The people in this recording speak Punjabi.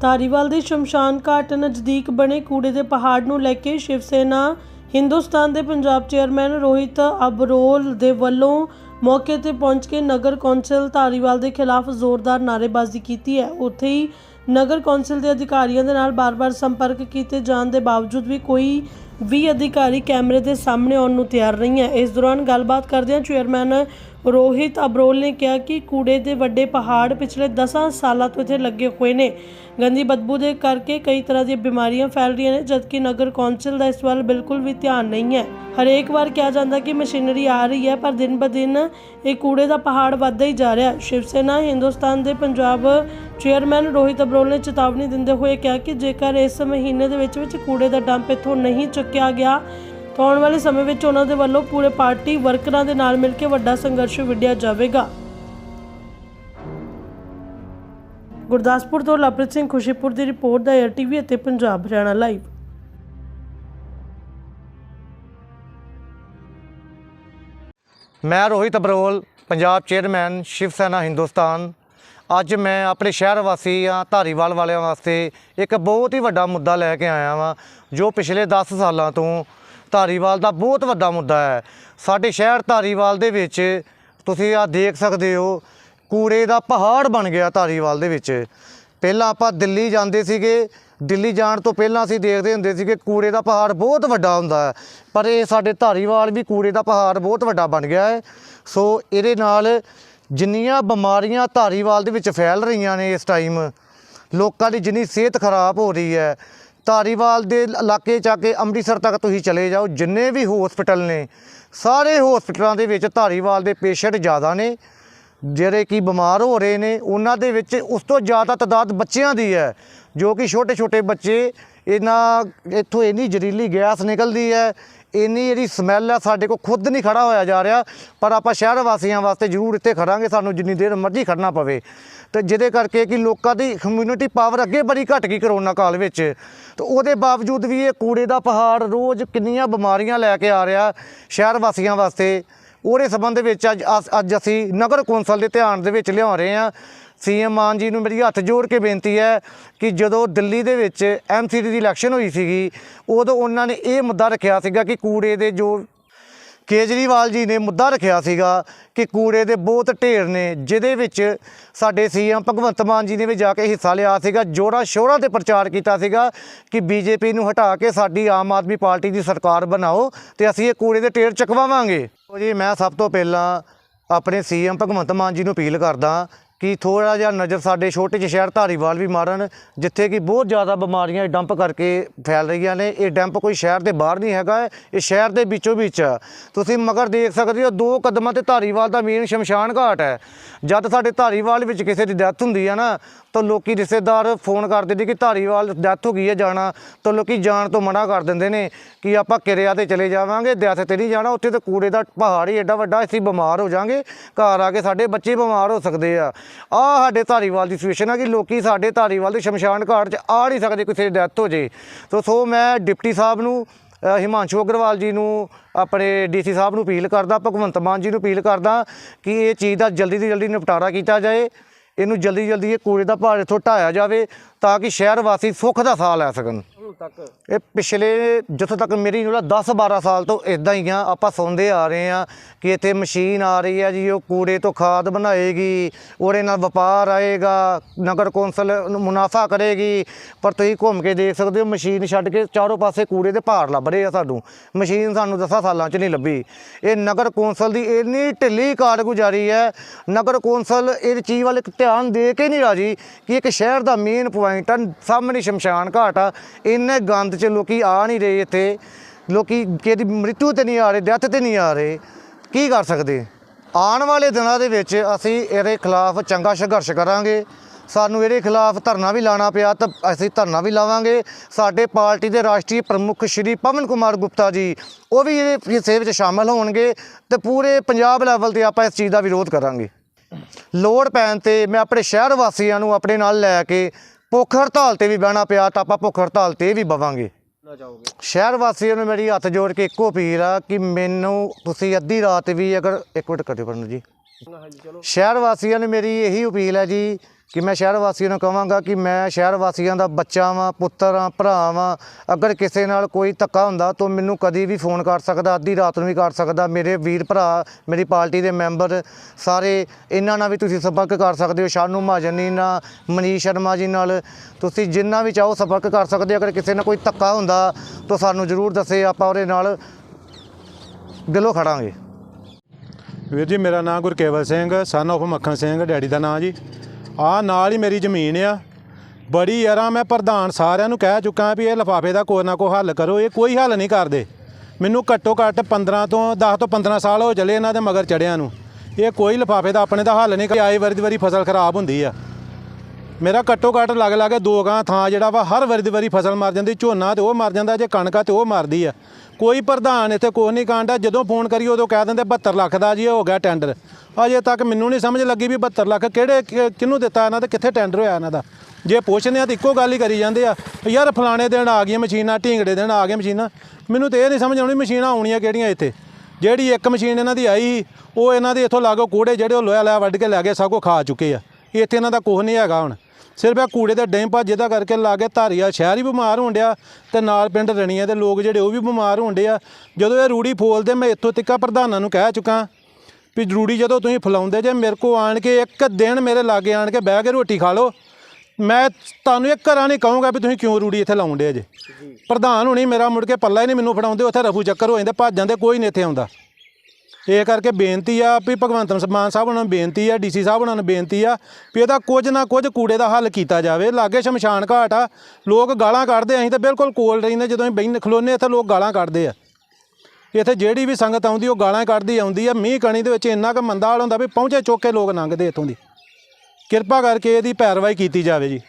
ਧਾਰੀਵਾਲ ਦੇ ਸ਼ਮਸ਼ਾਨ ਘਾਟ ਨਜ਼ਦੀਕ ਬਣੇ ਕੂੜੇ ਦੇ ਪਹਾੜ ਨੂੰ ਲੈ ਕੇ ਸ਼ਿਵ ਸੈਨਾ, ਹਿੰਦੁਸਤਾਨ ਦੇ ਪੰਜਾਬ ਚੇਅਰਮੈਨ ਰੋਹਿਤ ਅਬਰੋਲ ਦੇ ਵੱਲੋਂ ਮੌਕੇ ਤੇ ਪਹੁੰਚ ਕੇ ਨਗਰ ਕੌਂਸਲ ਧਾਰੀਵਾਲ ਦੇ ਖਿਲਾਫ ਜ਼ੋਰਦਾਰ ਨਾਅਰੇਬਾਜ਼ੀ ਕੀਤੀ ਹੈ। ਉੱਥੇ ਹੀ ਨਗਰ ਕੌਂਸਲ ਦੇ ਅਧਿਕਾਰੀਆਂ ਦੇ ਨਾਲ ਬਾਰ-ਬਾਰ ਸੰਪਰਕ ਕੀਤੇ ਜਾਣ ਦੇ ਬਾਵਜੂਦ ਵੀ ਕੋਈ ਵੀ ਅਧਿਕਾਰੀ ਕੈਮਰੇ ਦੇ ਸਾਹਮਣੇ ਆਉਣ ਨੂੰ ਤਿਆਰ ਨਹੀਂ ਹੈ ਇਸ ਦੌਰਾਨ ਗੱਲਬਾਤ ਕਰਦਿਆਂ ਚੇਅਰਮੈਨ ਰੋਹਿਤ ਅਬਰੋਲ ਨੇ ਕਿਹਾ ਕਿ ਕੂੜੇ ਦੇ ਵੱਡੇ ਪਹਾੜ ਪਿਛਲੇ 10 ਸਾਲਾਂ ਤੋਂ ਇੱਥੇ ਲੱਗੇ ਹੋਏ ਨੇ। ਗੰਦੀ ਬਦਬੂ ਦੇ ਕਰਕੇ ਕਈ ਤਰ੍ਹਾਂ ਦੀਆਂ ਬਿਮਾਰੀਆਂ ਫੈਲ ਰਹੀਆਂ ਨੇ, ਜਦਕਿ ਨਗਰ ਕੌਂਸਲ ਦਾ ਇਸ ਵੱਲ ਬਿਲਕੁਲ ਵੀ ਧਿਆਨ ਨਹੀਂ ਹੈ। ਹਰੇਕ ਵਾਰ ਕਿਹਾ ਜਾਂਦਾ ਕਿ ਮਸ਼ੀਨਰੀ ਆ ਰਹੀ ਹੈ, ਪਰ ਦਿਨ ਬ ਦਿਨ ਇਹ ਕੂੜੇ ਦਾ ਪਹਾੜ ਵੱਧਦਾ ਹੀ ਜਾ ਰਿਹਾ ਹੈ। ਸ਼ਿਵ ਸੈਨਾ ਹਿੰਦੁਸਤਾਨ ਦੇ ਪੰਜਾਬ ਚੇਅਰਮੈਨ ਰੋਹਿਤ ਅਬਰੋਲ ਨੇ ਚੇਤਾਵਨੀ ਦਿੰਦੇ ਹੋਏ ਕਿਹਾ ਕਿ ਜੇਕਰ ਇਸ ਮਹੀਨੇ ਦੇ ਵਿੱਚ ਵਿੱਚ ਕੂੜੇ ਦਾ ਡੰਪ ਇੱਥੋਂ ਨਹੀਂ ਚੁੱਕਿਆ ਗਿਆ, ਤਾਂ ਆਉਣ ਵਾਲੇ ਸਮੇਂ ਵਿੱਚ ਉਹਨਾਂ ਦੇ ਵੱਲੋਂ ਪੂਰੇ ਪਾਰਟੀ ਵਰਕਰਾਂ ਦੇ ਨਾਲ ਮਿਲ ਕੇ ਵੱਡਾ ਸੰਘਰਸ਼ ਵਿੱਢਿਆ ਜਾਵੇਗਾ। ਗੁਰਦਾਸਪੁਰ ਤੋਂ ਲਵਪ੍ਰੀਤ ਸਿੰਘ ਖੁਸ਼ੀਪੁਰ ਦੀ ਰਿਪੋਰਟ ਦਾ ਏਆਰ ਟੀਵੀ ਅਤੇ ਪੰਜਾਬ ਹਰਿਆਣਾ ਲਾਈਵ ਮੈਂ ਰੋਹਿਤ ਅਬਰੋਲ, ਪੰਜਾਬ ਚੇਅਰਮੈਨ, ਸ਼ਿਵ ਸੈਨਾ, ਹਿੰਦੁਸਤਾਨ। ਅੱਜ ਮੈਂ ਆਪਣੇ ਸ਼ਹਿਰ ਵਾਸੀ ਵਾਸੀਆਂ ਧਾਰੀਵਾਲ ਵਾਲਿਆਂ ਵਾਸਤੇ ਇੱਕ ਬਹੁਤ ਹੀ ਵੱਡਾ ਮੁੱਦਾ ਲੈ ਕੇ ਆਇਆ ਵਾਂ, ਜੋ ਪਿਛਲੇ 10 ਸਾਲਾਂ ਤੋਂ ਧਾਰੀਵਾਲ ਦਾ ਬਹੁਤ ਵੱਡਾ ਮੁੱਦਾ ਹੈ। ਸਾਡੇ ਸ਼ਹਿਰ ਧਾਰੀਵਾਲ ਦੇ ਵਿੱਚ ਤੁਸੀਂ ਆ ਦੇਖ ਸਕਦੇ ਹੋ, ਕੂੜੇ ਦਾ ਪਹਾੜ ਬਣ ਗਿਆ ਧਾਰੀਵਾਲ ਦੇ ਵਿੱਚ। ਪਹਿਲਾਂ ਆਪਾਂ ਦਿੱਲੀ ਜਾਂਦੇ ਸੀਗੇ, ਦਿੱਲੀ ਜਾਣ ਤੋਂ ਪਹਿਲਾਂ ਅਸੀਂ ਦੇਖਦੇ ਹੁੰਦੇ ਸੀ ਕਿ ਕੂੜੇ ਦਾ ਪਹਾੜ ਬਹੁਤ ਵੱਡਾ ਹੁੰਦਾ ਹੈ, ਪਰ ਇਹ ਸਾਡੇ ਧਾਰੀਵਾਲ ਵੀ ਕੂੜੇ ਦਾ ਪਹਾੜ ਬਹੁਤ ਵੱਡਾ ਬਣ ਗਿਆ ਹੈ। ਸੋ ਇਹਦੇ ਨਾਲ ਜਿੰਨੀਆਂ ਬਿਮਾਰੀਆਂ ਧਾਰੀਵਾਲ ਦੇ ਵਿੱਚ ਫੈਲ ਰਹੀਆਂ ਨੇ ਇਸ ਟਾਈਮ ਲੋਕਾਂ ਦੀ ਜਿੰਨੀ ਸਿਹਤ ਖਰਾਬ ਹੋ ਰਹੀ ਹੈ, ਧਾਰੀਵਾਲ ਦੇ ਇਲਾਕੇ ਚ ਆ ਕੇ ਅੰਮ੍ਰਿਤਸਰ ਤੱਕ ਤੁਸੀਂ ਚਲੇ ਜਾਓ, ਜਿੰਨੇ ਵੀ ਹਸਪੀਟਲ ਨੇ, ਸਾਰੇ ਹਸਪੀਟਲਾਂ ਦੇ ਵਿੱਚ ਧਾਰੀਵਾਲ ਦੇ ਪੇਸ਼ੈਂਟ ਜ਼ਿਆਦਾ ਨੇ, ਜਿਹੜੇ ਕਿ ਬਿਮਾਰ ਹੋ ਰਹੇ ਨੇ, ਉਹਨਾਂ ਦੇ ਵਿੱਚ ਉਸ ਤੋਂ ਜ਼ਿਆਦਾ ਤਾਦਾਦ ਬੱਚਿਆਂ ਦੀ ਹੈ, ਜੋ ਕਿ ਛੋਟੇ ਛੋਟੇ ਬੱਚੇ, ਇਹਨਾਂ, ਇੱਥੋਂ ਇੰਨੀ ਜ਼ਹਿਰੀਲੀ ਗੈਸ ਨਿਕਲਦੀ ਹੈ ਇੰਨੀ ਜਿਹੜੀ ਸਮੈਲ ਆ, ਸਾਡੇ ਕੋਲ ਖੁਦ ਨਹੀਂ ਖੜਾ ਹੋਇਆ ਜਾ ਰਿਹਾ, ਪਰ ਆਪਾਂ ਸ਼ਹਿਰ ਵਾਸੀਆਂ ਵਾਸਤੇ ਜ਼ਰੂਰ ਇੱਥੇ ਖੜਾਂਗੇ, ਸਾਨੂੰ ਜਿੰਨੀ ਦੇਰ ਮਰਜ਼ੀ ਖੜਨਾ ਪਵੇ। ਤੇ ਜਿਹਦੇ ਕਰਕੇ ਕਿ ਲੋਕਾਂ ਦੀ ਕਮਿਊਨਿਟੀ ਪਾਵਰ ਅੱਗੇ ਬੜੀ ਘਟ ਗਈ ਕਰੋਨਾ ਕਾਲ ਵਿੱਚ। ਤੇ ਉਹਦੇ ਬਾਵਜੂਦ ਵੀ ਇਹ ਕੂੜੇ ਦਾ ਪਹਾੜ ਰੋਜ਼ ਕਿੰਨੀਆਂ ਬਿਮਾਰੀਆਂ ਲੈ ਕੇ ਆ ਰਿਹਾ ਸ਼ਹਿਰ ਵਾਸੀਆਂ ਵਾਸਤੇ। ਉਹਦੇ ਸੰਬੰਧ ਵਿੱਚ ਅੱਜ ਅਸ- ਅੱਜ ਅਸੀਂ ਨਗਰ ਕੌਂਸਲ ਦੇ ਧਿਆਨ ਦੇ ਵਿੱਚ ਲਿਆ ਰਹੇ ਹਾਂ। ਸੀਐਮ ਮਾਨ ਜੀ ਨੂੰ ਮੇਰੀ ਹੱਥ ਜੋੜ ਕੇ ਬੇਨਤੀ ਹੈ ਕਿ ਜਦੋਂ ਦਿੱਲੀ ਦੇ ਵਿੱਚ ਐਮਸੀਡੀ ਦੀ ਇਲੈਕਸ਼ਨ ਹੋਈ ਸੀਗੀ, ਉਦੋਂ ਉਹਨਾਂ ਨੇ ਇਹ ਮੁੱਦਾ ਰੱਖਿਆ ਸੀਗਾ ਕਿ ਕੂੜੇ ਦੇ ਜੋ ਕੇਜਰੀਵਾਲ ਜੀ ਨੇ ਮੁੱਦਾ ਰੱਖਿਆ ਸੀਗਾ ਕਿ ਕੂੜੇ ਦੇ ਬਹੁਤ ਢੇਰ ਨੇ, ਜਿਹਦੇ ਵਿੱਚ ਸਾਡੇ ਸੀਐਮ ਭਗਵੰਤ ਮਾਨ ਜੀ ਨੇ ਵੀ ਜਾ ਕੇ ਹਿੱਸਾ ਲਿਆ ਸੀਗਾ, ਜੋਰਾ ਸ਼ੋਰਾਂ ਤੇ ਪ੍ਰਚਾਰ ਕੀਤਾ ਸੀਗਾ ਕਿ ਬੀਜੇਪੀ ਨੂੰ ਹਟਾ ਕੇ ਸਾਡੀ ਆਮ ਆਦਮੀ ਪਾਰਟੀ ਦੀ ਸਰਕਾਰ ਬਣਾਓ ਤੇ ਅਸੀਂ ਇਹ ਕੂੜੇ ਦੇ ਢੇਰ ਚਕਵਾਵਾਂਗੇ। ਜੀ, ਮੈਂ ਸਭ ਤੋਂ ਪਹਿਲਾਂ ਆਪਣੇ ਸੀਐਮ ਭਗਵੰਤ ਮਾਨ ਜੀ ਨੂੰ ਅਪੀਲ ਕਰਦਾ ਕਿ ਥੋੜਾ ਜਿਹਾ ਨਜ਼ਰ ਸਾਡੇ ਛੋਟੇ ਜਿਹੇ ਸ਼ਹਿਰ ਧਾਰੀਵਾਲ ਵੀ ਮਾਰਨ, ਜਿੱਥੇ ਕਿ ਬਹੁਤ ਜ਼ਿਆਦਾ ਬਿਮਾਰੀਆਂ ਇਹ ਡੰਪ ਕਰਕੇ ਫੈਲ ਰਹੀਆਂ ਨੇ। ਇਹ ਡੰਪ ਕੋਈ ਸ਼ਹਿਰ ਦੇ ਬਾਹਰ ਨਹੀਂ ਹੈਗਾ, ਇਹ ਸ਼ਹਿਰ ਦੇ ਵਿੱਚੋਂ ਵਿੱਚ ਤੁਸੀਂ ਮਗਰ ਦੇਖ ਸਕਦੇ ਹੋ, ਦੋ ਕਦਮਾਂ ਤੇ ਧਾਰੀਵਾਲ ਦਾ ਮੇਨ ਸ਼ਮਸ਼ਾਨ ਘਾਟ ਹੈ। ਜਦ ਸਾਡੇ ਧਾਰੀਵਾਲ ਵਿੱਚ ਕਿਸੇ ਦੀ ਡੈਥ ਹੁੰਦੀ ਹੈ ਨਾ ਤਾਂ ਲੋਕੀ ਰਿਸ਼ਤੇਦਾਰ ਫੋਨ ਕਰ ਦਿੰਦੇ ਕਿ ਧਾਰੀਵਾਲ ਡੈਥ ਹੋ ਗਈ ਹੈ, ਜਾਣਾ। ਤਾਂ ਲੋਕੀ ਜਾਣ ਤੋਂ ਮਨਾ ਕਰ ਦਿੰਦੇ ਨੇ ਕਿ ਆਪਾਂ ਕਿਰਿਆ ਤੇ ਚਲੇ ਜਾਵਾਂਗੇ ਡੈਥ ਤੇ ਨਹੀਂ ਜਾਣਾ। ਉੱਥੇ ਤਾਂ ਕੂੜੇ ਦਾ ਪਹਾੜ ਹੀ ਐਡਾ ਵੱਡਾ, ਅਸੀਂ ਬਿਮਾਰ ਹੋ ਜਾਾਂਗੇ। ਘਰ ਆ ਕੇ ਸਾਡੇ ਬੱਚੇ ਬਿਮਾਰ ਹੋ ਸਕਦੇ ਆ। ਆ ਸਾਡੇ ਧਾਰੀਵਾਲ ਦੀ ਸਿਚੁਏਸ਼ਨ ਆ ਕਿ ਲੋਕੀ ਸਾਡੇ ਧਾਰੀਵਾਲ ਦੇ ਸ਼ਮਸ਼ਾਨ ਘਾਟ 'ਚ ਆ ਨਹੀਂ ਸਕਦੇ ਕਿਸੇ ਦੀ ਡੈਥ ਹੋ ਜੇ। ਤੋ ਸੋ ਮੈਂ ਡਿਪਟੀ ਸਾਹਿਬ ਨੂੰ ਹਿਮਾਂਸ਼ੂ ਅਗਰਵਾਲ ਜੀ ਨੂੰ, ਆਪਣੇ ਡੀਸੀ ਸਾਹਿਬ ਨੂੰ ਅਪੀਲ ਕਰਦਾ, ਭਗਵੰਤ ਮਾਨ ਜੀ ਨੂੰ ਅਪੀਲ ਕਰਦਾ ਕਿ ਇਹ ਚੀਜ਼ ਦਾ ਜਲਦੀ ਤੋਂ ਜਲਦੀ ਨਿਪਟਾਰਾ ਕੀਤਾ ਜਾਏ। ਇਹਨੂੰ ਜਲਦੀ ਜਲਦੀ ਇਹ ਕੂੜੇ ਦਾ ਭਾਰ ਇੱਥੋਂ ਢਾਇਆ ਜਾਵੇ ਤਾਂ ਕਿ ਸ਼ਹਿਰ ਵਾਸੀ ਸੁੱਖ ਦਾ ਸਾਹ ਲੈ ਸਕਣ। ਤੱਕ? ਇਹ ਪਿਛਲੇ ਜਿੱਥੋਂ ਤੱਕ ਮੇਰੀ ਜਿਹੜਾ 10 12 ਸਾਲ ਤੋਂ ਇਦਾਂ ਹੀ ਆ, ਆਪਾਂ ਸੁਣਦੇ ਆ ਰਹੇ ਆ ਕਿ ਇੱਥੇ ਮਸ਼ੀਨ ਆ ਰਹੀ ਹੈ ਜੀ, ਉਹ ਕੂੜੇ ਤੋਂ ਖਾਦ ਬਣਾਏਗੀ, ਉਹਦੇ ਨਾਲ ਵਪਾਰ ਆਏਗਾ, ਨਗਰ ਕੌਂਸਲ ਮੁਨਾਫਾ ਕਰੇਗੀ, ਪਰ ਤੁਸੀਂ ਘੁੰਮ ਕੇ ਦੇਖ ਸਕਦੇ ਹੋ, ਮਸ਼ੀਨ ਛੱਡ ਕੇ ਚਾਰੋਂ ਪਾਸੇ ਕੂੜੇ ਦੇ ਭਾਰ ਲੱਭ ਰਹੇ ਆ ਸਾਨੂੰ। ਮਸ਼ੀਨ ਸਾਨੂੰ 10 ਸਾਲਾਂ 'ਚ ਨਹੀਂ ਲੱਭੀ। ਇਹ ਨਗਰ ਕੌਂਸਲ ਦੀ ਇੰਨੀ ਢਿੱਲੀ ਕਾਰਗੁਜ਼ਾਰੀ ਹੈ, ਨਗਰ ਕੌਂਸਲ ਇਹ ਚੀਜ਼ ਵੱਲ ਇੱਕ ਧਿਆਨ ਦੇ ਕੇ ਨਹੀਂ ਰਾਜੀ ਕਿ ਇੱਕ ਸ਼ਹਿਰ ਦਾ ਮੇਨ ਪੁਆਇੰਟ ਆ, ਸਾਹਮਣੇ ਸ਼ਮਸ਼ਾਨ ਘਾਟ ਆ ਇਹ ਇੰਨੇ ਗੰਦ 'ਚ ਲੋਕੀ ਆ ਨਹੀਂ ਰਹੇ ਇੱਥੇ। ਲੋਕੀ ਕਿਹਦੀ ਮ੍ਰਿਤੂ ਤੇ ਨਹੀਂ ਆ ਰਹੇ, ਡੈਥ ਤੇ ਨਹੀਂ ਆ ਰਹੇ। ਕੀ ਕਰ ਸਕਦੇ? ਆਉਣ ਵਾਲੇ ਦਿਨਾਂ ਦੇ ਵਿੱਚ ਅਸੀਂ ਇਹਦੇ ਖਿਲਾਫ ਚੰਗਾ ਸੰਘਰਸ਼ ਕਰਾਂਗੇ। ਸਾਨੂੰ ਇਹਦੇ ਖਿਲਾਫ ਧਰਨਾ ਵੀ ਲਾਣਾ ਪਿਆ ਤਾਂ ਅਸੀਂ ਧਰਨਾ ਵੀ ਲਾਵਾਂਗੇ। ਸਾਡੇ ਪਾਰਟੀ ਦੇ ਰਾਸ਼ਟਰੀ ਪ੍ਰਮੁੱਖ ਸ਼੍ਰੀ ਪਵਨ ਕੁਮਾਰ ਗੁਪਤਾ ਜੀ, ਉਹ ਵੀ ਇਹਦੇ ਹਿੱਸੇ ਵਿੱਚ ਸ਼ਾਮਲ ਹੋਣਗੇ ਤੇ ਪੂਰੇ ਪੰਜਾਬ ਲੈਵਲ ਤੇ ਆਪਾਂ ਇਸ ਚੀਜ਼ ਦਾ ਵਿਰੋਧ ਕਰਾਂਗੇ। ਲੋੜ ਪੈਣ ਤੇ ਮੈਂ ਆਪਣੇ ਸ਼ਹਿਰ ਵਾਸੀਆਂ ਨੂੰ ਆਪਣੇ ਨਾਲ ਲੈ ਕੇ ਭੁੱਖ ਹੜਤਾਲ ਤੇ ਵੀ ਬਹਿਣਾ ਪਿਆ ਤਾਂ ਆਪਾਂ ਭੁੱਖ ਹੜਤਾਲ ਤੇ ਵੀ ਬਵਾਂਗੇ। ਸ਼ਹਿਰ ਵਾਸੀਆਂ ਨੂੰ ਮੇਰੀ ਹੱਥ ਜੋੜ ਕੇ ਇੱਕੋ ਅਪੀਲ ਆ ਕਿ ਮੈਨੂੰ ਤੁਸੀਂ ਅੱਧੀ ਰਾਤ ਵੀ ਅਗਰ ਇੱਕ ਮਿੰਟ ਕੱਟਿਓ ਪਰਨ ਜੀ। ਸ਼ਹਿਰ ਵਾਸੀਆਂ ਨੂੰ ਮੇਰੀ ਇਹੀ ਅਪੀਲ ਹੈ ਜੀ ਕਿ ਮੈਂ ਸ਼ਹਿਰ ਵਾਸੀਆਂ ਨੂੰ ਕਹਾਂਗਾ ਕਿ ਮੈਂ ਸ਼ਹਿਰ ਵਾਸੀਆਂ ਦਾ ਬੱਚਾ ਵਾਂ, ਪੁੱਤਰ ਹਾਂ ਭਰਾ ਵਾਂ। ਅਗਰ ਕਿਸੇ ਨਾਲ ਕੋਈ ਧੱਕਾ ਹੁੰਦਾ ਤਾਂ ਮੈਨੂੰ ਕਦੀ ਵੀ ਫੋਨ ਕਰ ਸਕਦਾ, ਅੱਧੀ ਰਾਤ ਨੂੰ ਵੀ ਕਰ ਸਕਦਾ। ਮੇਰੇ ਵੀਰ ਭਰਾ, ਮੇਰੀ ਪਾਰਟੀ ਦੇ ਮੈਂਬਰ ਸਾਰੇ ਇਹਨਾਂ ਨਾਲ ਵੀ ਤੁਸੀਂ ਸੰਪਰਕ ਕਰ ਸਕਦੇ ਹੋ। ਸ਼ਾਨੂ ਮਹਾਜਨੀ ਨਾਲ, ਮਨੀਸ਼ ਸ਼ਰਮਾ ਜੀ ਨਾਲ। ਤੁਸੀਂ ਜਿੰਨਾ ਵੀ ਚਾਹੋ ਸੰਪਰਕ ਕਰ ਸਕਦੇ ਹੋ। ਅਗਰ ਕਿਸੇ ਨਾਲ ਕੋਈ ਧੱਕਾ ਹੁੰਦਾ ਤਾਂ ਸਾਨੂੰ ਜ਼ਰੂਰ ਦੱਸੇ, ਆਪਾਂ ਉਹਦੇ ਨਾਲ ਦਿਲੋਂ ਖੜਾਂਗੇ। ਵੀਰ ਜੀ, ਮੇਰਾ ਨਾਮ Gurkewal Singh son of Makhan Singh, daddy ਦਾ ਨਾਮ ਜੀ। ਆ ਨਾਲ ਹੀ ਮੇਰੀ ਜ਼ਮੀਨ ਆ। ਬੜੀ ਯਾਰਾਂ ਮੈਂ ਪ੍ਰਧਾਨ ਸਾਰਿਆਂ ਨੂੰ ਕਹਿ ਚੁੱਕਾ ਵੀ ਇਹ ਲਿਫਾਫੇ ਦਾ ਕੋਈ ਨਾ ਕੋਈ ਹੱਲ ਕਰੋ, ਇਹ ਕੋਈ ਹੱਲ ਨਹੀਂ ਕਰਦੇ। ਮੈਨੂੰ ਘੱਟੋ ਘੱਟ 15 ਤੋਂ 10 ਤੋਂ 15 ਸਾਲ ਹੋ ਚਲੇ ਇਹਨਾਂ ਦੇ ਮਗਰ ਚੜਿਆਂ ਨੂੰ। ਇਹ ਕੋਈ ਲਿਫਾਫੇ ਦਾ ਆਪਣੇ ਦਾ ਹੱਲ ਨਹੀਂ ਕਰ ਆਏ ਵਾਰੀ ਦੀ ਵਾਰੀ ਫਸਲ ਖਰਾਬ ਹੁੰਦੀ ਆ। ਮੇਰਾ ਘੱਟੋ ਘੱਟ ਲੱਗ ਲਾਗੇ ਦੋ ਗਾਂ ਥਾਂ ਜਿਹੜਾ ਵਾ ਹਰ ਵਾਰੀ ਦੀ ਵਾਰੀ ਫਸਲ ਮਰ ਜਾਂਦੀ, ਝੋਨਾ ਤੇ ਉਹ ਮਰ ਜਾਂਦਾ ਜੇ ਕਣਕਾਂ ਤੇ ਉਹ ਮਰਦੀ ਆ। ਕੋਈ ਪ੍ਰਧਾਨ ਇੱਥੇ ਕੋਈ ਨਹੀਂ ਕਾਂਡਾ ਜਦੋਂ ਫੋਨ ਕਰੀ ਉਦੋਂ ਕਹਿ ਦਿੰਦੇ 72 ਲੱਖ ਦਾ ਜੀ, ਇਹ ਹੋ ਗਿਆ ਟੈਂਡਰ ਅਜੇ ਤੱਕ ਮੈਨੂੰ ਨਹੀਂ ਸਮਝ ਲੱਗੀ ਵੀ 72 ਲੱਖ ਕਿਹੜੇ ਕਿ- ਕਿਹਨੂੰ ਦਿੱਤਾ ਇਹਨਾਂ ਤੇ, ਕਿੱਥੇ ਟੈਂਡਰ ਹੋਇਆ ਇਹਨਾਂ ਦਾ। ਜੇ ਪੁੱਛਨੇ ਆ ਤਾਂ ਇੱਕੋ ਗੱਲ ਹੀ ਕਰੀ ਜਾਂਦੇ ਆ ਯਾਰ ਫਲਾਣੇ ਦਿਨ ਆ ਗਈਆਂ ਮਸ਼ੀਨਾਂ, ਢੀਂਗੜੇ ਦਿਨ ਆ ਗਈਆਂ ਮਸ਼ੀਨਾਂ, ਮੈਨੂੰ ਤੇ ਇਹ ਨਹੀਂ ਸਮਝ ਆਉਣੀ ਮਸ਼ੀਨਾਂ ਆਉਣੀਆਂ ਕਿਹੜੀਆਂ ਇੱਥੇ। ਜਿਹੜੀ ਇੱਕ ਮਸ਼ੀਨ ਇਹਨਾਂ ਦੀ ਆਈ ਉਹ ਇਹਨਾਂ ਦੇ ਇੱਥੋਂ ਲਾਗੋ ਕੂੜੇ ਜਿਹੜੇ ਉਹ ਲੋਹਾ ਲੈ ਵੱਢ ਕੇ ਲੈ ਗਏ, ਸਭ ਕੋ ਖਾ ਚੁੱਕੇ ਆ। ਇੱਥੇ ਇਹਨਾਂ ਦਾ ਕੁਝ ਨਹੀਂ ਹੈਗਾ ਹੁਣ। ਸਿਰਫ ਇਹ ਕੂੜੇ ਦੇ ਡੈਮ ਭੱਜ ਜਿਹਦਾ ਕਰਕੇ ਲਾਗੇ ਧਾਰੀਆ ਸ਼ਹਿਰ ਹੀ ਬਿਮਾਰ ਹੋਣ ਡਿਆ ਤੇ ਨਾਲ ਪਿੰਡ ਰਣੀਆਂ ਦੇ ਲੋਕ ਜਿਹੜੇ ਉਹ ਵੀ ਬਿਮਾਰ ਹੋਣ ਡਿਆ ਜਦੋਂ ਇਹ ਰੂੜੀ ਫੋਲਦੇ ਮੈਂ ਇੱਥੋਂ ਤੱਕ ਪ੍ਰਧਾਨਾਂ ਨੂੰ ਕਹਿ ਚੁੱਕਾ ਵੀ ਰੂੜੀ ਜਦੋਂ ਤੁਸੀਂ ਫਲਾਉਂਦੇ ਜੇ ਮੇਰੇ ਕੋ ਆਣ ਕੇ ਇੱਕ ਦਿਨ ਮੇਰੇ ਲਾਗੇ ਆਣ ਕੇ ਬਹਿ ਕੇ ਰੋਟੀ ਖਾ ਲਓ ਮੈਂ ਤੁਹਾਨੂੰ ਇੱਕ ਘਰਾਂ ਨਹੀਂ ਕਹੂੰਗਾ ਵੀ ਤੁਸੀਂ ਕਿਉਂ ਰੂੜੀ ਇੱਥੇ ਲਾਉਂਦੇ ਜੇ। ਪ੍ਰਧਾਨ ਹੁਣੀ ਮੇਰਾ ਮੁੜ ਕੇ ਪੱਲਾ ਹੀ ਨਹੀਂ ਮੈਨੂੰ ਫੜਾਉਂਦੇ ਉੱਥੇ ਰਫੂ ਚੱਕਰ ਹੋ ਜਾਂਦੇ ਭੱਜ ਜਾਂਦੇ ਕੋਈ ਨਹੀਂ ਇੱਥੇ ਆਉਂਦਾ। ਇਹ ਕਰਕੇ ਬੇਨਤੀ ਆ ਵੀ ਭਗਵੰਤ ਮਾਨ ਸਾਹਿਬ ਉਹਨਾਂ ਨੂੰ ਬੇਨਤੀ ਆ ਡੀਸੀ ਸਾਹਿਬ ਉਹਨਾਂ ਨੂੰ ਬੇਨਤੀ ਆ ਵੀ ਇਹਦਾ ਕੁਝ ਨਾ ਕੁਝ ਕੂੜੇ ਦਾ ਹੱਲ ਕੀਤਾ ਜਾਵੇ। ਲਾਗੇ ਸ਼ਮਸ਼ਾਨ ਘਾਟ ਆ, ਲੋਕ ਗਾਲਾਂ ਕੱਢਦੇ ਅਸੀਂ ਤਾਂ ਬਿਲਕੁਲ ਕੋਲ ਰਹਿੰਦੇ ਜਦੋਂ ਅਸੀਂ ਬੈਠ ਖਲੋਨੇ ਇੱਥੇ ਲੋਕ ਗਾਲਾਂ ਕੱਢਦੇ ਆ। ਇੱਥੇ ਜਿਹੜੀ ਵੀ ਸੰਗਤ ਆਉਂਦੀ, ਉਹ ਗਾਲਾਂ ਕੱਢਦੀ ਆਉਂਦੀ ਆ। ਮੀਂਹ ਕਣੀ ਦੇ ਵਿੱਚ ਇੰਨਾ ਕੁ ਮੰਦਾ ਹਾਲ ਹੁੰਦਾ ਵੀ ਪਹੁੰਚੇ ਚੁੱਕ ਕੇ ਲੋਕ ਲੰਘਦੇ ਇੱਥੋਂ ਦੀ। ਕਿਰਪਾ ਕਰਕੇ ਇਹਦੀ ਪੈਰਵਾਈ ਕੀਤੀ ਜਾਵੇ ਜੀ।